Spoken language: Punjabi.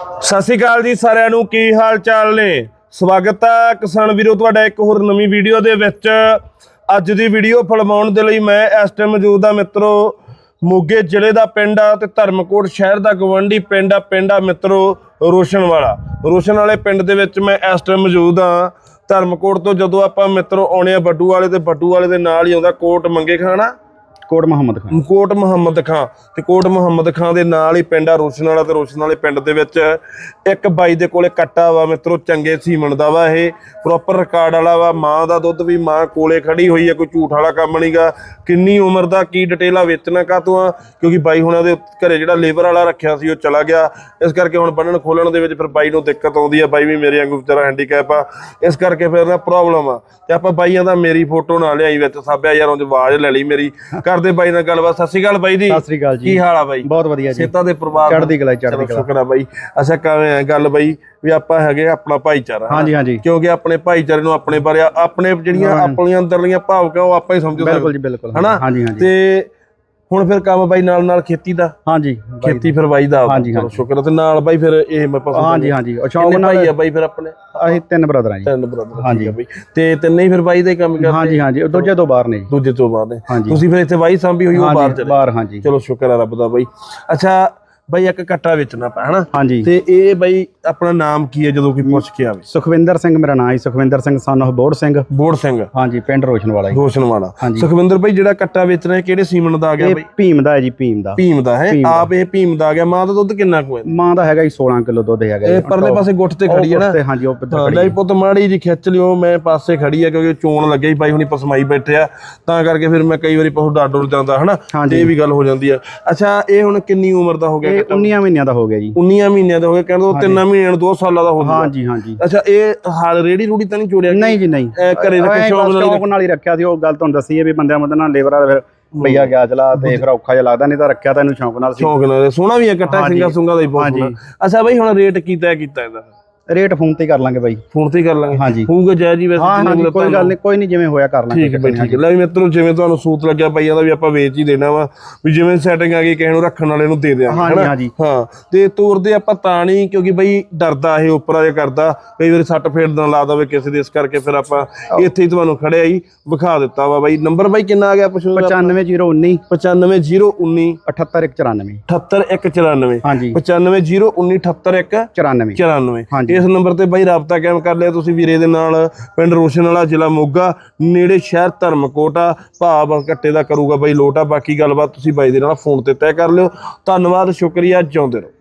ਸਤਿ ਸ਼੍ਰੀ ਅਕਾਲ ਜੀ ਸਾਰਿਆਂ ਨੂੰ, ਕੀ ਹਾਲ ਚਾਲ ਨੇ? ਸਵਾਗਤ ਹੈ ਕਿਸਾਨ ਵੀਰੋ, ਤੁਹਾਡਾ ਇੱਕ ਹੋਰ ਨਵੀਂ ਵੀਡੀਓ ਦੇ ਵਿੱਚ। ਅੱਜ ਦੀ ਵੀਡੀਓ ਫਿਲਮਾਉਣ ਦੇ ਲਈ ਮੈਂ ਇਸ ਟਾਈਮ ਮੌਜੂਦ ਆ ਮਿੱਤਰੋ, ਮੋਗੇ ਜ਼ਿਲ੍ਹੇ ਦਾ ਪਿੰਡ ਆ ਤੇ ਧਰਮਕੋਟ ਸ਼ਹਿਰ ਦਾ ਗਵੰਡੀ ਪਿੰਡ ਆ ਪਿੰਡ ਆ ਮਿੱਤਰੋ ਰੋਸ਼ਨ ਵਾਲਾ। ਰੋਸ਼ਨ ਵਾਲੇ ਪਿੰਡ ਦੇ ਵਿੱਚ ਮੈਂ ਇਸ ਟਾਈਮ ਮੌਜੂਦ ਆ ਧਰਮਕੋਟ ਤੋਂ ਜਦੋਂ ਆਪਾਂ ਮਿੱਤਰੋ ਆਉਣੇ ਆ ਬੱਡੂ ਵਾਲੇ ਤੇ ਬੱਡੂ ਵਾਲੇ ਦੇ ਨਾਲ ਹੀ ਆਉਂਦਾ, ਕੋਟ ਮੰਗੇ ਖਾਣਾ। ਕੋਟ ਮੁਹੰਮਦ ਖਾਨ। ਕੋਟ ਮੁਹੰਮਦ ਖਾਂ ਤੇ ਕੋਟ ਮੁਹੰਮਦ ਖਾਂ ਦੇ ਨਾਲ ਹੀ ਪਿੰਡ ਆ ਰੋਸ਼ਨ ਵਾਲਾ ਤੇ ਰੋਸ਼ਨ ਵਾਲੇ ਪਿੰਡ ਦੇ ਵਿੱਚ ਇੱਕ ਬਾਈ ਦੇ ਕੋਲੇ ਕੱਟਾ ਵਾ ਮਿੱਤਰੋ, ਚੰਗੇ ਸੀਮਣ ਦਾ ਵਾ ਇਹ ਪ੍ਰੋਪਰ ਰਿਕਾਰਡ ਵਾਲਾ ਵਾ, ਮਾਂ ਦਾ ਦੁੱਧ ਵੀ ਮਾਂ ਕੋਲੇ ਖੜੀ ਹੋਈ ਹੈ ਕੋਈ ਝੂਠ ਵਾਲਾ ਕੰਮ ਨਹੀਂਗਾ ਕਿੰਨੀ ਉਮਰ ਦਾ, ਕੀ ਡਿਟੇਲ ਆ, ਵੇਚਣਾ ਕਾਤੋਂ ਆ? ਕਿਉਂਕਿ ਬਾਈ ਹੁਣਾਂ ਦੇ ਘਰੇ ਜਿਹੜਾ ਲੇਬਰ ਵਾਲਾ ਰੱਖਿਆ ਸੀ, ਉਹ ਚਲਾ ਗਿਆ। ਇਸ ਕਰਕੇ ਹੁਣ ਬੰਨਣ ਖੋਲਣ ਦੇ ਵਿੱਚ ਫਿਰ ਬਾਈ ਨੂੰ ਦਿੱਕਤ ਆਉਂਦੀ ਆ, ਬਾਈ ਵੀ ਮੇਰੇ ਵਾਂਗੂ ਵਿਚਾਰਾ ਹੈਂਡੀਕੈਪ ਆ। ਇਸ ਕਰਕੇ ਫਿਰ ਨਾ ਪ੍ਰੋਬਲਮ ਆ। ਤੇ ਆਪਾਂ ਬਾਈਆਂ ਦਾ ਮੇਰੀ ਫੋਟੋ ਨਾ ਲਿਆਈ ਵਿੱਚ, ਸਾਬਿਆ ਯਾਰ ਉਹਦੀ ਆਵਾਜ਼ ਲੈ ਲਈ ਮੇਰੀ। ਘਰ ਕਰਦੇ ਬਾਈ ਨਾਲ ਗੱਲਬਾਤ। ਸਤਿ ਸ਼੍ਰੀ ਅਕਾਲ ਬਾਈ ਜੀ। ਸਤਿ ਸ੍ਰੀ ਅਕਾਲ ਜੀ। ਕੀ ਹਾਲ ਆ ਬਾਈ? ਬਹੁਤ ਵਧੀਆ ਜੀ। ਸੇਤਾ ਦੇ ਪਰਿਵਾਰ ਚੜ੍ਹਦੀ ਕਲਾ ਚੜ੍ਹਦੀ ਕਲਾ। ਸ਼ੁਕਰ ਆ ਬਾਈ। ਅੱਛਾ ਕਿਵੇਂ ਆ ਗੱਲ ਬਾਈ? ਵੀ ਆਪਾਂ ਹੈਗੇ ਆਪਣਾ ਭਾਈਚਾਰਾ? ਹਾਂਜੀ ਹਾਂਜੀ। ਕਿਉਂਕਿ ਆਪਣੇ ਭਾਈਚਾਰੇ ਨੂੰ ਆਪਣੇ ਬਾਰੇ ਆਪਣੇ ਜਿਹੜੀਆਂ ਆਪਣੀਆਂ ਅੰਦਰਲੀਆਂ ਭਾਵਕਾਂ ਉਹ ਆਪਾਂ ਹੀ ਸਮਝ ਬਿਲਕੁਲ ਜੀ ਬਿਲਕੁਲ। ਹਨਾ? ਹਾਂਜੀ ਹਾਂਜੀ। ਤੇ ਹੁਣ ਫਿਰ ਕੰਮ ਬਾਈ ਨਾਲ ਨਾਲ ਖੇਤੀ ਦਾ। ਹਾਂਜੀ ਖੇਤੀ ਫਿਰ ਬਾਈ ਦਾ ਹਾਂਜੀ, ਚਲੋ ਹਾਂਜੀ। ਸ਼ੁਕਰ ਆ ਤੇ ਨਾਲ ਬਾਈ ਫਿਰ ਇਹ ਮੈਂ ਪਸੰਦ ਹਾਂਜੀ ਹਾਂਜੀ। ਉਹ ਸ਼ੌਂਕ ਕਿੰਨੇ ਨਾਲ ਭਾਈ ਆ ਬਾਈ ਫਿਰ ਆਪਣੇ? ਅਸੀਂ ਤਿੰਨ ਬ੍ਰਦਰ ਆ ਜੀ। ਤਿੰਨ ਬ੍ਰਦਰ ਹਾਂਜੀ। ਬਾਈ। ਤੇ ਤਿੰਨੇ ਹੀ ਫਿਰ ਬਾਈ ਦਾ ਕੰਮ ਕਰਦੇ? ਹਾਂਜੀ ਹਾਂਜੀ। ਦੂਜੇ ਤੋਂ ਬਾਹਰ ਨੇ ਦੂਜੇ ਤੋਂ ਬਾਅਦ ਨੇ। ਤੁਸੀਂ ਫਿਰ ਇੱਥੇ ਬਾਈ ਸਾਂਭੀ ਹੋਈ ਉਹ ਬਾਹਰ ਚਲੇ? ਬਾਹਰ ਹਾਂਜੀ। ਚਲੋ ਸ਼ੁਕਰ ਆ ਰੱਬ ਦਾ ਬਾਈ। ਅੱਛਾ ਬਾਈ ਇੱਕ ਕੱਟਾ ਵੇਚਣਾ ਪਾ ਹਨਾ? ਹਾਂਜੀ। ਤੇ ਇਹ ਬਾਈ ਆਪਣਾ ਨਾਮ ਕੀ ਹੈ ਜਦੋਂ ਕੋਈ ਪੁੱਛ ਕੇ ਆਵੇ? ਸੁਖਵਿੰਦਰ ਸਿੰਘ ਮੇਰਾ ਨਾਮ ਹੈ ਸੁਖਵਿੰਦਰ ਸਿੰਘ ਸਨ of ਬੋੜ ਸਿੰਘ। ਬੋੜ ਸਿੰਘ। ਹਾਂਜੀ ਪਿੰਡ ਰੋਸ਼ਨ ਵਾਲਾ ਜੀ। ਰੋਸ਼ਨ ਵਾਲਾ। ਹਾਂਜੀ। ਸੁਖਵਿੰਦਰ ਬਾਈ ਜਿਹੜਾ ਕੱਟਾ ਵੇਚਣਾ ਹੈ ਕਿਹੜੇ ਸੀਮਨ ਦਾ ਆ ਗਿਆ ਬਾਈ? ਭੀਮ ਦਾ ਹੈ ਜੀ ਭੀਮ ਦਾ। ਭੀਮ ਦਾ ਹੈ। ਆਪ ਇਹ ਭੀਮ ਦਾ ਆ ਗਿਆ। ਮਾਂ ਦਾ ਦੁੱਧ ਕਿੰਨਾ ਕੁ ਹੈ? ਮਾਂ ਦਾ ਹੈਗਾ ਜੀ 16 ਕਿਲੋ ਦੁੱਧ ਹੈਗਾ ਇਹ ਪਰਲੇ ਪਾਸੇ ਗੁੱਟ ਤੇ ਖੜੀ ਹੈ ਨਾ? ਤੇ ਹਾਂਜੀ ਉਹ ਪਿੱਤਰ ਹਾਂ ਖੜੀ ਲੈ ਪੁੱਤ ਮਾੜੀ ਜੀ ਖਿੱਚ ਲਿਓ ਮੈਂ ਪਾਸੇ ਖੜੀ ਆ ਕਿਉਂਕਿ ਚੋਣ ਲੱਗੇ ਬਾਈ ਹੁਣੀ ਪਸਮਾਈ ਬੈਠੇ ਆ। ਤਾਂ ਕਰਕੇ ਫਿਰ ਮੈਂ ਕਈ ਵਾਰੀ ਪਹੁ ਡਾਡੋਰ ਜਾਂਦਾ ਹਨਾ? ਇਹ ਵੀ ਗੱਲ ਹੋ ਜਾਂਦੀ ਆ। ਅੱਛਾ ਇਹ ਹੁਣ ਕਿੰਨੀ ਉਮਰ ਦਾ ਹੋ ਗਿਆ ਇਹ 19 ਮਹੀਨਿਆਂ ਦਾ ਹੋ ਗਿਆ ਜੀ। 19 ਮਹੀਨਿਆਂ ਦਾ ਹੋ ਗਿਆ ਕਹਿੰਦੇ ਉਹ ਤਿੰਨਾਂ ਮਹੀਨਿਆਂ ਨੂੰ 2 ਸਾਲਾਂ ਦਾ ਹੋ ਗਿਆ ਹਾਂਜੀ ਹਾਂਜੀ। ਅੱਛਾ ਇਹ ਹਾਲ ਰੇੜੀ ਰੂੜੀ ਤਾਂ ਨਹੀਂ ਜੋੜਿਆ ਨਹੀਂ ਜੀ ਨਹੀਂ। ਘਰੇ ਰੱਖੇ ਸ਼ੌਂਕ ਨਾਲ ਸ਼ੌਂਕ ਨਾਲ ਹੀ ਰੱਖਿਆ ਸੀ ਉਹ ਗੱਲ ਤੁਹਾਨੂੰ ਦੱਸੀ ਹੈ ਵੀ ਬੰਦਿਆਂ ਮਦਦ ਨਾਲ ਲੇਬਰ ਵਾਲਾ ਫਿਰ ਭਈਆ ਗਿਆ ਚਲਾ ਤੇ ਫਿਰ ਔਖਾ ਜਿਹਾ ਲੱਗਦਾ ਨਹੀਂ ਤਾਂ ਰੱਖਿਆ ਤਾਂ ਇਹਨੂੰ ਸ਼ੌਂਕ ਨਾਲ ਸੀ। ਸ਼ੌਂਕ ਨਾਲ ਸੋਹਣਾ ਵੀ ਹੈ ਕੱਟਾ। ਸਿੰਘਾ ਸੁੰਗਾ ਦਾ ਹੀ ਬਹੁਤ ਅੱਛਾ ਬਈ ਹੁਣ ਰੇਟ ਕੀ ਤੈਅ ਕੀਤਾ ਇਹਦਾ? ਰੇਟ ਫੋਨ ਤੇ ਕਰ ਲਾਂਗੇ ਬਾਈ। ਫੋਨ ਤੇ ਹੀ ਕਰ ਲਾਂਗੇ। ਹਾਂਜੀ। ਹੋਊਗਾ ਜੈ ਜੀ ਵੈਸੇ ਹਾਂ ਹਾਂਜੀ ਕੋਈ ਗੱਲ ਨਹੀਂ ਕੋਈ ਨਹੀਂ ਜਿਵੇਂ ਹੋਇਆ ਕਰ ਲਾਂਗੇ ਠੀਕ ਹੈ ਠੀਕ ਹੈ। ਲੈ ਵੀ ਮਿੱਤਰੋ ਜਿਵੇਂ ਤੁਹਾਨੂੰ ਸੂਤ ਲੱਗਿਆ ਪਈਆਂ ਦਾ ਵੀ ਆਪਾਂ ਵੇਚ ਹੀ ਦੇਣਾ ਵਾ ਵੀ ਜਿਵੇਂ ਸੈਟਿੰਗ ਆ ਗਈ ਕਿਸੇ ਨੂੰ ਰੱਖਣ ਵਾਲੇ ਨੂੰ ਦੇ ਦਿਆਂਗੇ ਹਾਂਜੀ? ਹਾਂਜੀ। ਹਾਂ ਤੇ ਤੋਰਦੇ ਆਪਾਂ ਤਾਂ ਨਹੀਂ ਕਿਉਂਕਿ ਬਈ ਡਰਦਾ ਇਹ ਉੱਪਰ ਜੇ ਕਰਦਾ ਕਈ ਵਾਰੀ ਸੱਟ ਫੇਟ ਨਾ ਲਾ ਦਵੇ ਕਿਸੇ ਦੇ ਇਸ ਕਰਕੇ ਫਿਰ ਆਪਾਂ ਇੱਥੇ ਹੀ ਤੁਹਾਨੂੰ ਖੜਿਆ ਹੀ ਵਿਖਾ ਦਿੱਤਾ ਵਾ ਬਾਈ। ਨੰਬਰ ਬਾਈ ਕਿੰਨਾ ਆ ਗਿਆ ਪੁੱਛੋ 95019 95019 78094 78194 ਹਾਂਜੀ। 95019 78194 94 ਹਾਂਜੀ। ਇਸ ਨੰਬਰ ਤੇ ਬਾਈ ਰਾਬਤਾ ਕਾਇਮ ਕਰ ਲਿਆ ਤੁਸੀਂ ਵੀਰੇ ਦੇ ਨਾਲ, ਪਿੰਡ ਰੋਸ਼ਨ ਵਾਲਾ, ਜ਼ਿਲ੍ਹਾ ਮੋਗਾ, ਨੇੜੇ ਸ਼ਹਿਰ ਧਰਮਕੋਟ ਆ ਭਾਵ ਘੱਟੇ ਦਾ ਕਰੂਗਾ ਬਾਈ ਲੋਟ ਆ, ਬਾਕੀ ਗੱਲਬਾਤ ਤੁਸੀਂ ਬਾਈ ਦੇ ਨਾਲ ਫੋਨ ਤੇ ਤੈਅ ਕਰ ਲਿਓ। ਧੰਨਵਾਦ, ਸ਼ੁਕਰੀਆ, ਜਿਉਂਦੇ ਰਹੋ।